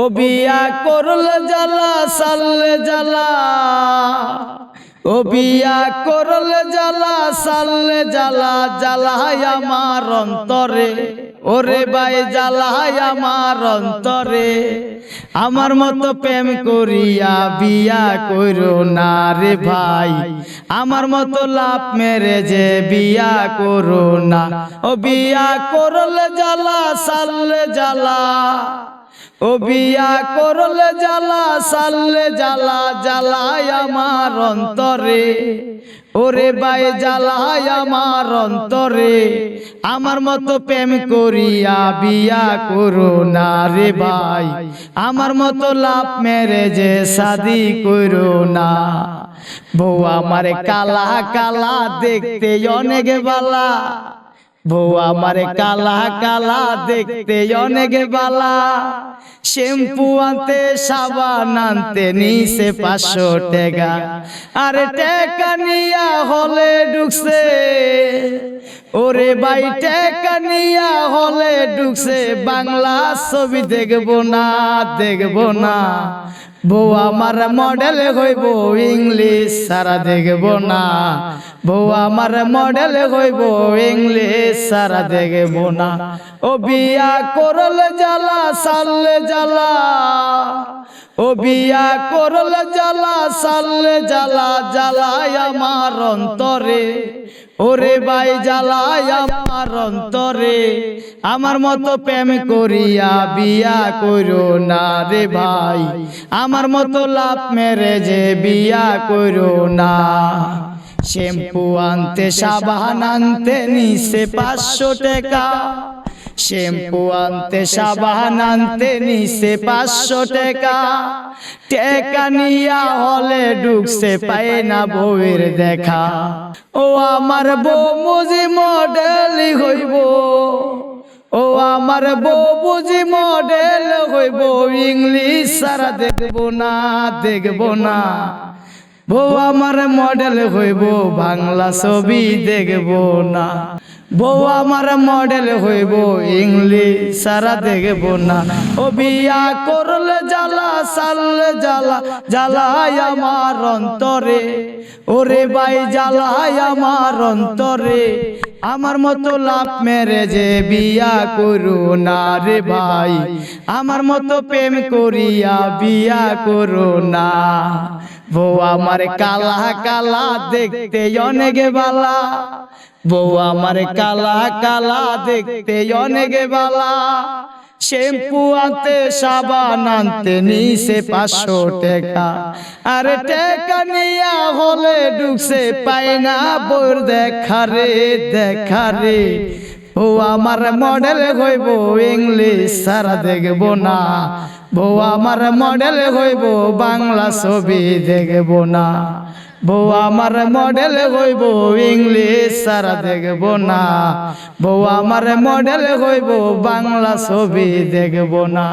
ও বিয়া করল জ্বালা সাল্লে জ্বালা। ও বিয়া করল জ্বালা সাল্লে জ্বালা জ্বালায় আমার অন্তরে। ওরে বাই জ্বালায় আমার অন্তরে। আমার মতো প্রেম করিয়া বিয়া করো না রে ভাই। আমার মতো লাভ মেরে যে বিয়া করো না। ও বিয়া করলে জ্বালা সাল্লে জ্বালা। ও বিয়া করলে জ্বালা সাল্লে জ্বালা জ্বালায় আমার অন্তরে। ওরে বাই জ্বালায় আমার অন্তরে। আমার মতো প্রেম করিয়া বিয়া করো না রে ভাই। আমার মতো লাভ মেরে যে শাদি করো না। বউ আমার কালা কালা দেখতে অনেক বালা। বউ আমার কালা কালা দেখতে অনেক বালা। শ্যাম্পু আনতে সাবান আনতে নিছে পাঁচশো টেকা। আরে টেকা নিয়া হলে ঢুকছে। ওরে বাই টেকা নিয়া হলে ঢুকছে বাংলা ছবি দেখব না দেখব না। বউ আমার মডেল হইব ইংলিশ সারা দেখব না। বউ আমার মডেল হইব ইংলিশ সারা দেখব না। ও বিয়া করল জ্বালা সাল্লে জ্বালা। ও বিয়া করল জ্বালা সাল্লে জ্বালা জ্বালায় আমার অন্তরে। ওরে বাই জ্বালায় আমার অন্তরে, আমার মতো প্রেম করিয়া বিয়া করো না রে ভাই, আমার মতো লাভ মেরে যে বিয়া করো না। শ্যাম্পু আনতে, সাবান আনতে নিছে পাঁচশো টাকা শ্যাম্পু আনতে সাবান আনতে নিছে পাঁচশো টাকা টেকা নিয়া হলে ঢুকছে পায় না বউয়ের দেখা ও আমার বউ মুজি মডেল হইব ও আমার বউ বুঝি মডেল হইব ইংলিশ সারা দেখব না দেখব না বউ আমার মডেল হইব বাংলা ছবি দেখব না বউ আমার মডেল হইব ইংলিশ, সারা দেখব না। ও বিয়া করলে জ্বালা, সারলে জ্বালা জ্বালায় আমার অন্তরে। ওরে বাই জ্বালায় আমার অন্তরে। আমার মতো লাভ মেরে যে বিয়া করু না রে ভাই, আমার মতো প্রেম করিয়া বিয়া করু না। বউ আমার কালা কালা দেখতে অনেক বালা। বউ আমার কালা কালা দেখতে অনেক বালা। শ্যাম্পু আনতে সাবান আনতে নিছে পাঁচশো টাকা। আরে টাকা নিয়া হলে ঢুকছে পাই না বোর দেখা রে দেখা রে ও আমার মডেল হইব ইংলিশ সারা দেখব না। বউ আমার মডেল হইব, বাংলা ছবি দেখব না। বউ আমার মডেল হইব ইংলিশ সারা দেখব না। বউ আমার মডেল হইব, বাংলা ছবি দেখব না।